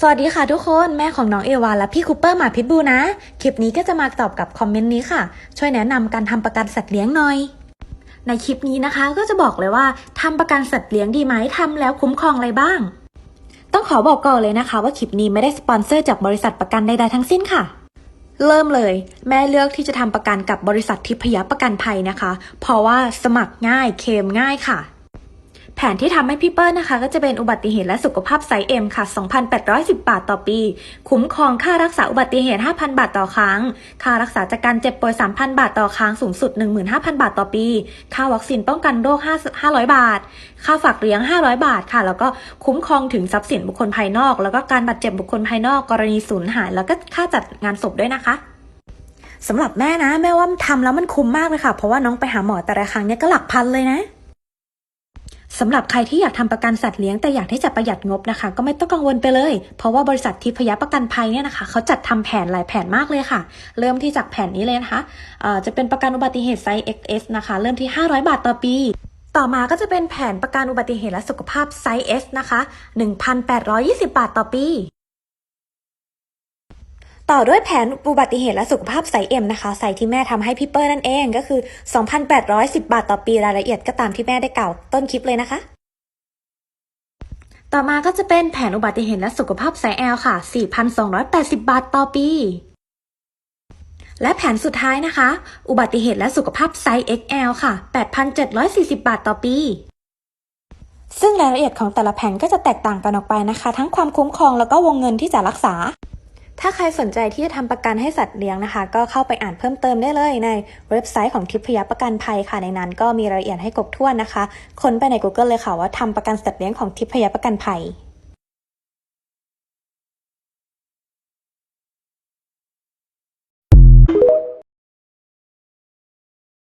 สวัสดีค่ะทุกคนแม่ของน้องเอวาและพี่คูเปอร์หมาพิษบูนะ คลิปนี้ก็จะมาตอบกับคอมเมนต์นี้ค่ะ ช่วยแนะนำการทำประกันสัตว์เลี้ยงหน่อย ในคลิปนี้นะคะก็จะบอกเลยว่าทำประกันสัตว์เลี้ยงดีไหมทำแล้วคุ้มครองอะไรบ้าง ต้องขอบอกก่อนเลยนะคะ ว่าคลิปนี้ไม่ได้สปอนเซอร์จากบริษัทประกันใดๆทั้งสิ้นค่ะ เริ่มเลย แม่เลือกที่จะทำประกันกับบริษัททิพยประกันภัยนะคะ เพราะว่าสมัครง่ายเคลมง่ายค่ะ แผนที่ทำให้พี่เปิ้ลนะคะ ก็จะเป็นอุบัติเหตุและสุขภาพไซเอ็มค่ะ 2,810 บาทต่อปี คุ้มครองค่ารักษาอุบัติเหตุ 5,000 บาทต่อครั้ง ค่ารักษาจากการเจ็บป่วย 3,000 บาทต่อครั้ง สูงสุด 15,000 บาทต่อปี ค่าวัคซีนป้องกันโรค5 500 บาท ค่าฝากเลี้ยง 500 บาทค่ะ แล้วก็คุ้มครองถึงทรัพย์สินบุคคลภายนอก แล้วก็การบาดเจ็บบุคคลภายนอกกรณีสูญหาย แล้วก็ค่าจัดงานศพด้วยนะคะสำหรับแม่นะ แม่ว่าทำแล้วมันคุ้มมากเลยค่ะ เพราะว่าน้องไปหาหมอแต่ละครั้งเนี่ยก็หลักพันเลยนะ สำหรับใครที่อยากทำประกันสัตว์เลี้ยงแต่อยากที่จะประหยัดงบนะคะ ก็ไม่ต้องกังวลไปเลย เพราะว่าบริษัททิพยประกันภัยเนี่ยนะคะเขาจัดทำแผนหลายแผนมากเลยค่ะ เริ่มที่จากแผนนี้เลยนะคะจะเป็นประกันอุบัติเหตุไซส์ XS นะคะ เริ่มที่ 500 บาทต่อปีต่อมาก็จะเป็นแผนประกันอุบัติเหตุและสุขภาพไซส์ S นะคะ 1,820 บาทต่อปี ต่อด้วยแผนอุบัติเหตุและสุขภาพไซส์ M นะคะไซส์ที่แม่ทำให้พี่เปอร์นั่นเองก็คือ 2,810 บาทต่อปีรายละเอียดก็ตามที่แม่ได้กล่าวต้นคลิปเลยนะคะ ต่อมาก็จะเป็นแผนอุบัติเหตุและสุขภาพไซส์ L ค่ะ 4,280 บาทต่อปี และแผนสุดท้ายนะคะ อุบัติเหตุและสุขภาพไซส์ XL ค่ะ 8,740 บาทต่อปีซึ่งรายละเอียดของแต่ละแผนก็จะแตกต่างกันออกไปนะคะ ทั้งความคุ้มครองแล้วก็วงเงินที่จะรักษา ถ้าใครสนใจที่จะทำประกันให้สัตว์เลี้ยงนะคะ ก็เข้าไปอ่านเพิ่มเติมได้เลยในเว็บไซต์ของทิพยประกันภัยค่ะในนั้น ก็มีรายละเอียดให้ครบถ้วนนะคะ ค้นไปใน Google เลยค่ะว่าทำประกันสัตว์เลี้ยงของทิพยประกันภัย